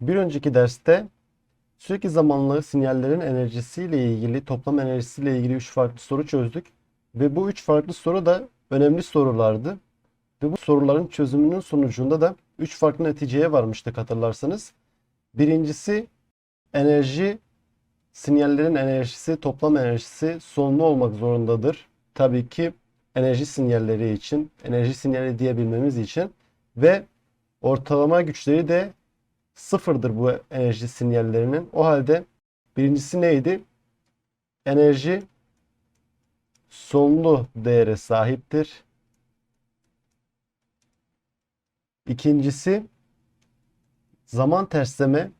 Bir önceki derste sürekli zamanlı sinyallerin enerjisiyle ilgili, toplam enerjisiyle ilgili 3 farklı soru çözdük. Ve bu 3 farklı soru da önemli sorulardı. Ve bu soruların çözümünün sonucunda da 3 farklı neticeye varmıştık hatırlarsanız. Birincisi enerji, sinyallerin enerjisi, toplam enerjisi sonlu olmak zorundadır. Tabii ki enerji sinyalleri için, enerji sinyali diyebilmemiz için ve ortalama güçleri de sıfırdır bu enerji sinyallerinin. O halde birincisi neydi? Enerji sonlu değere sahiptir. İkincisi zaman tersleme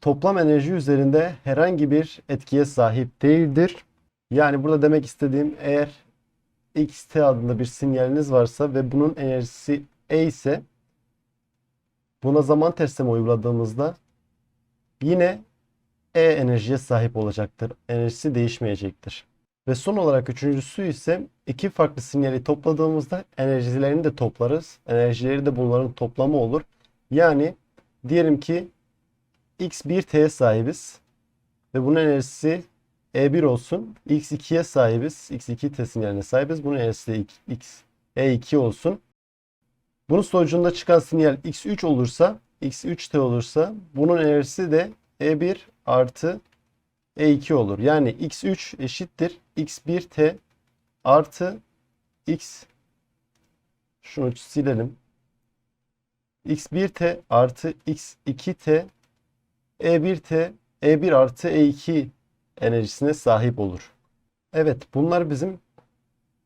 toplam enerji üzerinde herhangi bir etkiye sahip değildir. Yani burada demek istediğim eğer xt adında bir sinyaliniz varsa ve bunun enerjisi e ise buna zaman tersleme uyguladığımızda yine E enerjiye sahip olacaktır. Enerjisi değişmeyecektir. Ve son olarak üçüncüsü ise iki farklı sinyali topladığımızda enerjilerini de toplarız. Enerjileri de bunların toplamı olur. Yani diyelim ki x1t'ye sahibiz ve bunun enerjisi E1 olsun. x2'ye sahibiz. x2t sinyaline sahibiz. Bunun enerjisi x, E2 olsun. Bunun sonucunda çıkan sinyal x3 olursa, x3t olursa bunun enerjisi de E1 artı E2 olur. Yani x3 eşittir x1t artı x şunu silelim. x1t artı x2t E1t E1 artı E2 enerjisine sahip olur. Evet bunlar bizim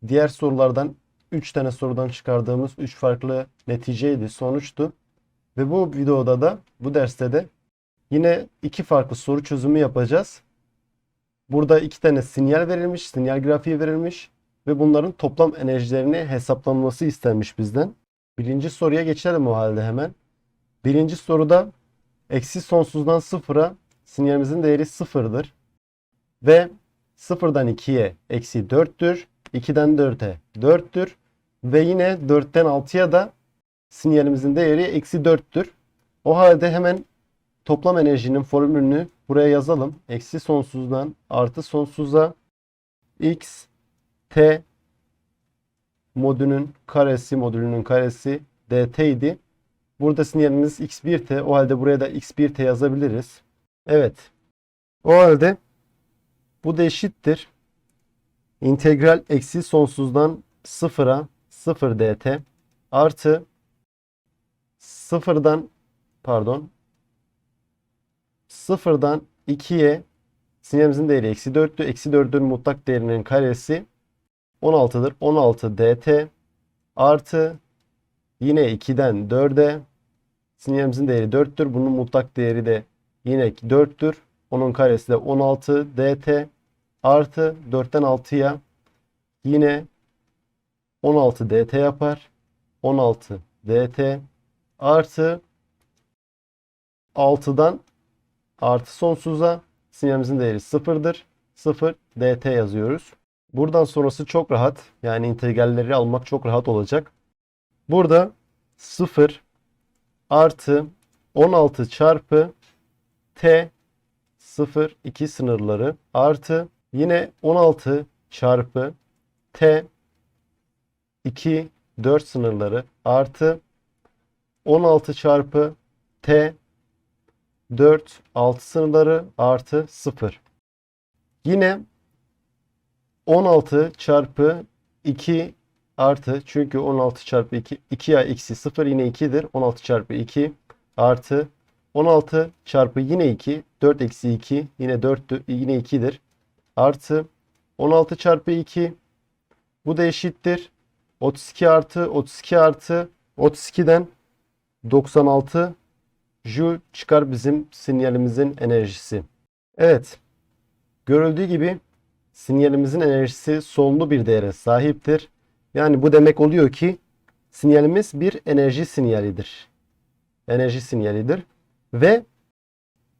diğer sorulardan 3 tane sorudan çıkardığımız 3 farklı neticeydi, sonuçtu. Ve bu videoda da, bu derste de yine iki farklı soru çözümü yapacağız. Burada iki tane sinyal verilmiş, sinyal grafiği verilmiş ve bunların toplam enerjilerini hesaplanması istenmiş bizden. Birinci soruya geçelim o halde hemen. Birinci soruda eksi sonsuzdan sıfıra sinyalimizin değeri sıfırdır. Ve sıfırdan 2'ye eksi 4'tür. 2'den 4'e 4'tür. Ve yine 4'ten 6'ya da sinyalimizin değeri eksi 4'tür. O halde hemen toplam enerjinin formülünü buraya yazalım. Eksi sonsuzdan artı sonsuza x t modülünün karesi modülünün karesi dt idi. Burada sinyalimiz x1t. O halde buraya da x1t yazabiliriz. Evet. O halde bu da eşittir. İntegral eksi sonsuzdan sıfıra 0 dt artı sıfırdan pardon sıfırdan 2'ye sinyalimizin değeri eksi 4'tü. Eksi 4'ün mutlak değerinin karesi 16'dır. 16 dt artı yine 2'den 4'e sinyalimizin değeri 4'tür. Bunun mutlak değeri de yine 4'tür. Onun karesi de 16 dt artı 4'ten 6'ya yine 16 dt yapar. 16 dt artı 6'dan artı sonsuza sinyalimizin değeri 0'dır. 0 dt yazıyoruz. Buradan sonrası çok rahat. Yani integralleri almak çok rahat olacak. Burada 0 artı 16 çarpı t 0 2 sınırları artı yine 16 çarpı t 2 4 sınırları artı 16 çarpı t 4 6 sınırları artı 0. Yine 16 çarpı 2 artı çünkü 16 çarpı 2 2'ye eksi 0 yine 2'dir. 16 çarpı 2 artı 16 çarpı yine 2 4 eksi 2 yine 4 yine 2'dir. Artı 16 çarpı 2 bu da eşittir. 32 artı 32 artı 32'den 96 Joule çıkar bizim sinyalimizin enerjisi. Evet. Görüldüğü gibi sinyalimizin enerjisi sonlu bir değere sahiptir. Yani bu demek oluyor ki sinyalimiz bir enerji sinyalidir. Enerji sinyalidir. Ve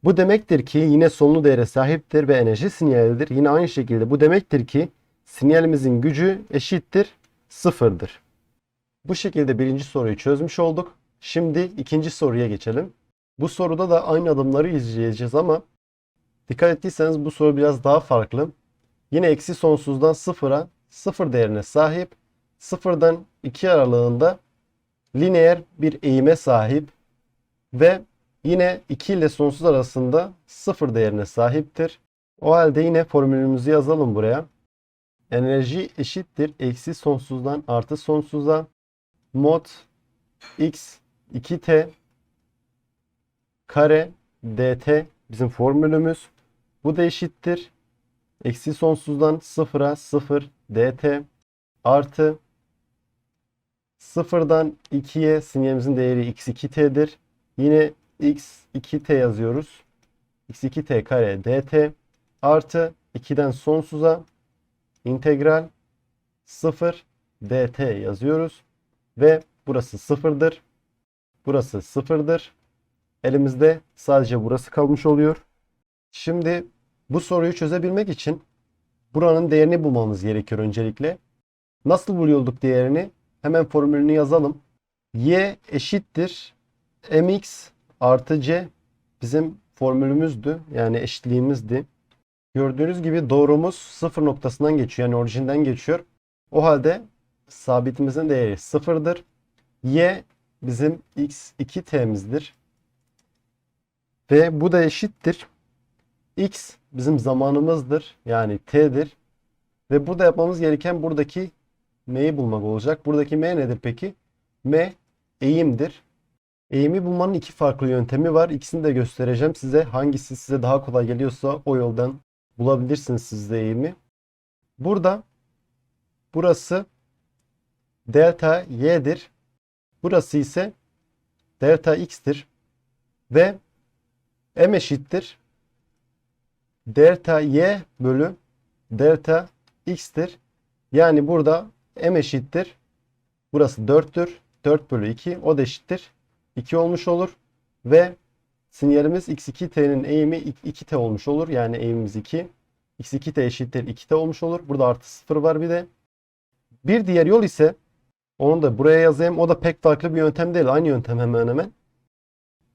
bu demektir ki yine sonlu değere sahiptir ve enerji sinyalidir. Yine aynı şekilde bu demektir ki sinyalimizin gücü eşittir sıfırdır. Bu şekilde birinci soruyu çözmüş olduk. Şimdi ikinci soruya geçelim. Bu soruda da aynı adımları izleyeceğiz ama dikkat ettiyseniz bu soru biraz daha farklı. Yine eksi sonsuzdan sıfıra sıfır değerine sahip. Sıfırdan 2 aralığında lineer bir eğime sahip ve yine 2 ile sonsuz arasında sıfır değerine sahiptir. O halde yine formülümüzü yazalım buraya. Enerji eşittir eksi sonsuzdan artı sonsuza mod x 2t kare dt bizim formülümüz. Bu da eşittir. Eksi sonsuzdan sıfıra 0 dt artı sıfırdan 2'ye sinyalimizin değeri x2t'dir. Yine x2t yazıyoruz. x2t kare dt artı 2'den sonsuza integral 0 dt yazıyoruz. Ve burası sıfırdır. Burası sıfırdır. Elimizde sadece burası kalmış oluyor. Şimdi bu soruyu çözebilmek için buranın değerini bulmamız gerekiyor öncelikle. Nasıl buluyorduk değerini? Hemen formülünü yazalım. y eşittir mx artı c bizim formülümüzdü. Yani eşitliğimizdi. Gördüğünüz gibi doğrumuz sıfır noktasından geçiyor. Yani orijinden geçiyor. O halde sabitimizin değeri sıfırdır. y bizim x2t'mizdir. Ve bu da eşittir. X bizim zamanımızdır. Yani T'dir. Ve burada yapmamız gereken buradaki M'yi bulmak olacak. Buradaki M nedir peki? M eğimdir. Eğimi bulmanın iki farklı yöntemi var. İkisini de göstereceğim size. Hangisi size daha kolay geliyorsa o yoldan bulabilirsiniz siz de eğimi. Burada burası delta y'dir. Burası ise delta x'tir. Ve m eşittir delta y bölü delta x'tir. Yani burada m eşittir. Burası 4'tür. 4 bölü 2 o da eşittir. 2 olmuş olur. Ve sinyalimiz x2t'nin eğimi 2t olmuş olur. Yani eğimimiz 2. x2t eşittir 2t olmuş olur. Burada artı 0 var bir de. Bir diğer yol ise onu da buraya yazayım. O da pek farklı bir yöntem değil. Aynı yöntem hemen hemen.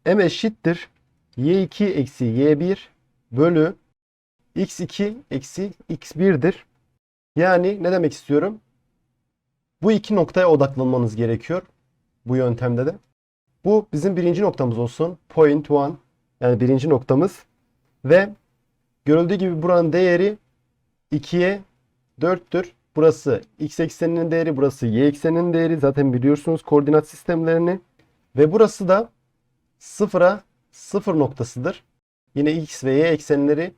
m eşittir y2 eksi y1 bölü x2 eksi x1'dir. Yani ne demek istiyorum? Bu iki noktaya odaklanmanız gerekiyor. Bu yöntemde de. Bu bizim birinci noktamız olsun. Point one. Yani birinci noktamız. Ve görüldüğü gibi buranın değeri 2'ye 4'tür. Burası x ekseninin değeri, burası y ekseninin değeri. Zaten biliyorsunuz koordinat sistemlerini. Ve burası da 0'a 0 noktasıdır. Yine x ve y eksenleri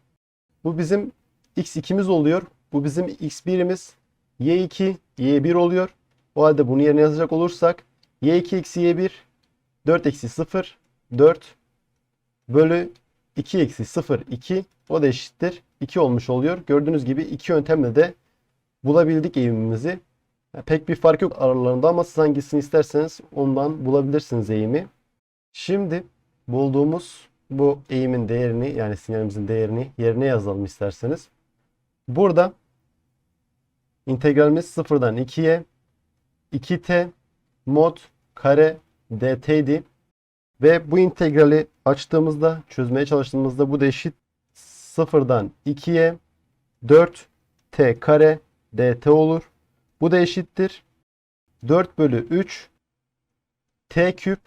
bu bizim x2'miz oluyor. Bu bizim x1'imiz. y2, y1 oluyor. O halde bunu yerine yazacak olursak y2 eksi y1 4 eksi 0 4 bölü 2 eksi 0 2 o da eşittir 2 olmuş oluyor. Gördüğünüz gibi iki yöntemle de bulabildik eğimimizi. Pek bir fark yok aralarında ama siz hangisini isterseniz ondan bulabilirsiniz eğimi. Şimdi bulduğumuz bu eğimin değerini yani sinyalimizin değerini yerine yazalım isterseniz. Burada integralimiz sıfırdan 2'ye 2t mod kare dt idi. Ve bu integrali açtığımızda çözmeye çalıştığımızda bu da eşit sıfırdan 2'ye 4t kare dt olur. Bu da eşittir 4 bölü 3 t küp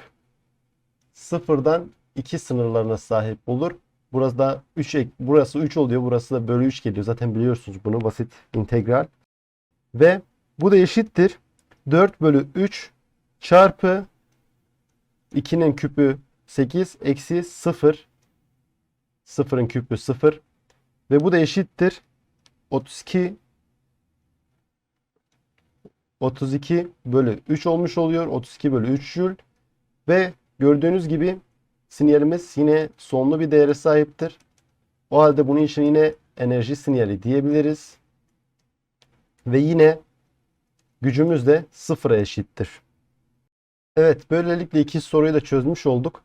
sıfırdan 2 sınırlarına sahip olur. Burası da 3 burası 3 oluyor. Burası da bölü 3 geliyor. Zaten biliyorsunuz bunu basit integral. Ve bu da eşittir. 4 bölü 3 çarpı 2'nin küpü 8 eksi 0 0'ın küpü 0 ve bu da eşittir 32 32 bölü 3 olmuş oluyor. 32 bölü 3 jül ve gördüğünüz gibi sinyalimiz yine sonlu bir değere sahiptir. O halde bunun için yine enerji sinyali diyebiliriz. Ve yine gücümüz de sıfıra eşittir. Evet böylelikle iki soruyu da çözmüş olduk.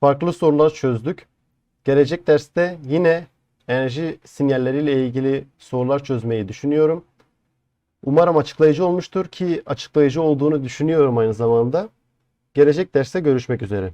Farklı sorular çözdük. Gelecek derste yine enerji sinyalleriyle ilgili sorular çözmeyi düşünüyorum. Umarım açıklayıcı olmuştur ki açıklayıcı olduğunu düşünüyorum aynı zamanda. Gelecek derste görüşmek üzere.